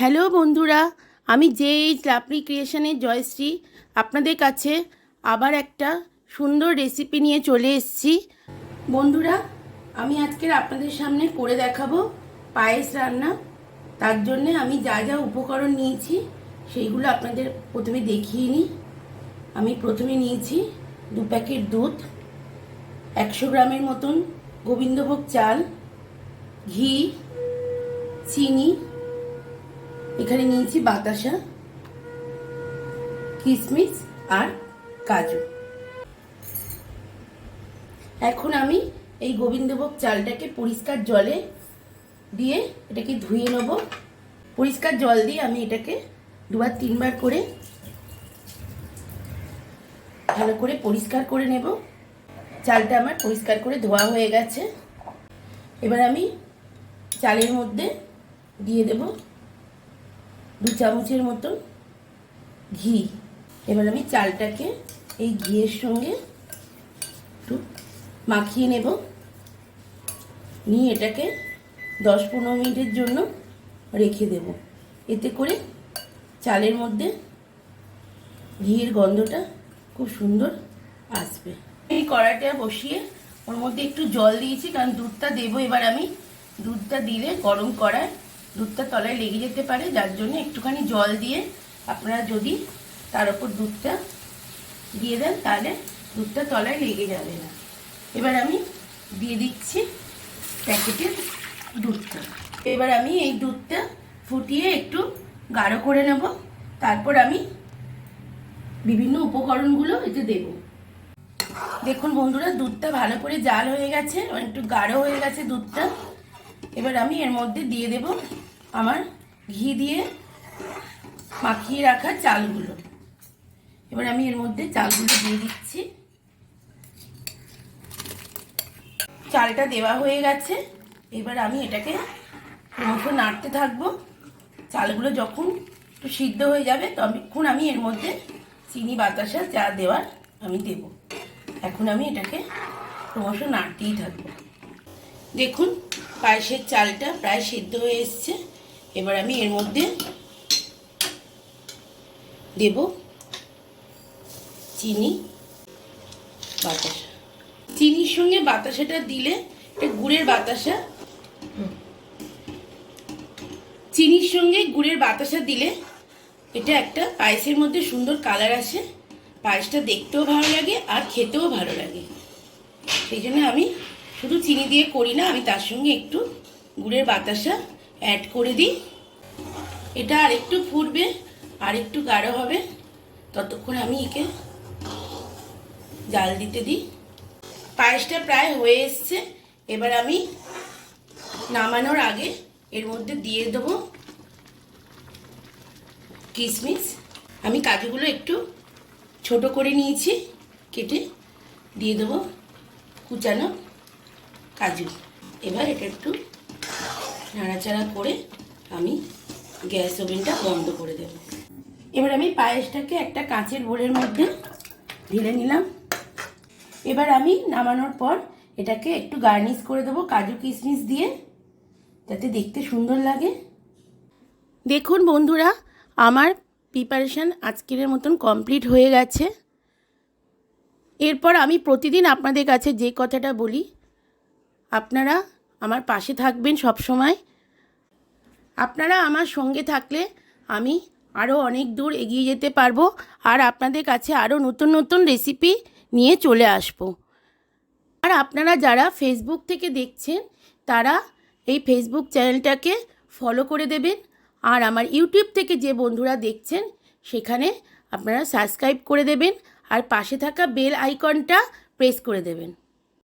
Hello বন্ধুরা, আমি J H লাপড়ি ক্রিয়েশনের জয়শ্রী। আপনাদের কাছে আবার একটা সুন্দর রেসিপি নিয়ে চলে এসেছি। বন্ধুরা, আমি আজকের আপনাদের সামনে করে দেখাবো পায়েস রান্না। তার জন্যে আমি যা যা উপকরণ নিয়েছি, সেইগুলো আপনাদের প্রথমে দেখিয়ে নিই। আমি প্রথমে নিয়েছি দু প্যাকেট দুধ, একশো গ্রামের মতন গোবিন্দভোগ চাল, ঘি, চিনি এখানে নিয়েছি বাতাসা কিশমিশ আর কাজু। এখন আমি এই গোবিন্দভোগ চালটাকে পরিষ্কার জলে দিয়ে এটাকে ধুয়ে নেব। পরিষ্কার জল দিয়ে আমি এটাকে দুবার তিনবার করে ভালো করে পরিষ্কার করে নেব। চালটা আমার পরিষ্কার করে ধোয়া হয়ে গেছে। এবার আমি চালের মধ্যে দিয়ে দেব দু চামচের মতন ঘি। এবার আমি চালটাকে এই ঘিয়ের সঙ্গে একটু মাখিয়ে নেব। নিয়ে এটাকে দশ পনেরো মিনিটের জন্য রেখে দেব। এতে করে চালের মধ্যে ঘিয়ের গন্ধটা খুব সুন্দর আসবে। এই কড়াইটা বসিয়ে ওর মধ্যে একটু জল দিয়েছি, কারণ দুধটা দেবো। এবার আমি দুধটা দিলে গরম করায় দুধটা তলায় লেগে যেতে পারে, যার জন্য একটুখানি জল দিয়ে আপনারা যদি তার উপর দুধটা দিয়ে দেন, তাহলে দুধটা তলায় লেগে যাবে না। এবার আমি দিয়ে দিচ্ছি প্যাকেটের দুধটা। এবার আমি এই দুধটা ফুটিয়ে একটু গাঢ় করে নেব। তারপর আমি বিভিন্ন উপকরণগুলো এতে দেব। দেখুন বন্ধুরা, দুধটা ভালো করে জাল হয়ে গেছে, একটু গাঢ় হয়ে গেছে দুধটা। এবার আমি এর মধ্যে দিয়ে দেব আমার ঘি দিয়ে মাখিয়ে রাখা চালগুলো। এবার আমি এর মধ্যে চালগুলো দিয়ে দিচ্ছি। চালটা দেওয়া হয়ে গেছে। এবার আমি এটাকে ক্রমশ নাড়তে থাকব। চালগুলো যখন একটু সিদ্ধ হয়ে যাবে তখন আমি এর মধ্যে চিনি, বাতাসা যা দেওয়ার আমি দেব। এখন আমি এটাকে ক্রমশ নাড়তেই থাকব। দেখুন, পায়েসের চালটা প্রায় সিদ্ধ হয়ে এসছে। এবার আমি এর মধ্যে দেব চিনি, বাতাসা। চিনির সঙ্গে বাতাসাটা দিলে এটা গুড়ের বাতাসা চিনির সঙ্গে গুড়ের বাতাসা দিলে এটা একটা পায়েসের মধ্যে সুন্দর কালার আসে। পায়েসটা দেখতেও ভালো লাগে আর খেতেও ভালো লাগে। সেই জন্য আমি শুধু চিনি দিয়ে করি না, আমি তার সঙ্গে একটু গুড়ের বাতাসা অ্যাড করে দিই। এটা আর একটু ফুটবে আর একটু গাঢ় হবে। ততক্ষণ আমি একে জাল দিতে দিই। পায়েসটা প্রায় হয়ে এসছে। এবার আমি নামানোর আগে এর মধ্যে দিয়ে দেবো কিশমিশ আমি কাজুগুলো একটু ছোট করে নিয়েছি, কেটে দিয়ে দেবো কুচানো কাজু। এবার এটা একটু নাড়াচাড়া করে আমি গ্যাস ওভেনটা বন্ধ করে দেব। এবার আমি পায়েসটাকে একটা কাঁচের বোলের মধ্যে ঢেলে নিলাম। এবার আমি নামানোর পর এটাকে একটু গার্নিশ করে দেবো কাজু কিশমিশ দিয়ে, যাতে দেখতে সুন্দর লাগে। দেখুন বন্ধুরা, আমার প্রিপারেশান আজকের মতন কমপ্লিট হয়ে গেছে। এরপর আমি প্রতিদিন আপনাদের কাছে যে কথাটা বলি, আপনারা আমার পাশে থাকবেন সব সময় আপনারা আমার সঙ্গে থাকলে আমি আরও অনেক দূর এগিয়ে যেতে পারব আর আপনাদের কাছে আরও নতুন নতুন রেসিপি নিয়ে চলে আসব। আর আপনারা যারা ফেসবুক থেকে দেখছেন, তারা এই ফেসবুক চ্যানেলটাকে ফলো করে দেবেন। আর আমার ইউটিউব থেকে যে বন্ধুরা দেখছেন, সেখানে আপনারা সাবস্ক্রাইব করে দেবেন। আর পাশে থাকা বেল আইকনটা প্রেস করে দেবেন।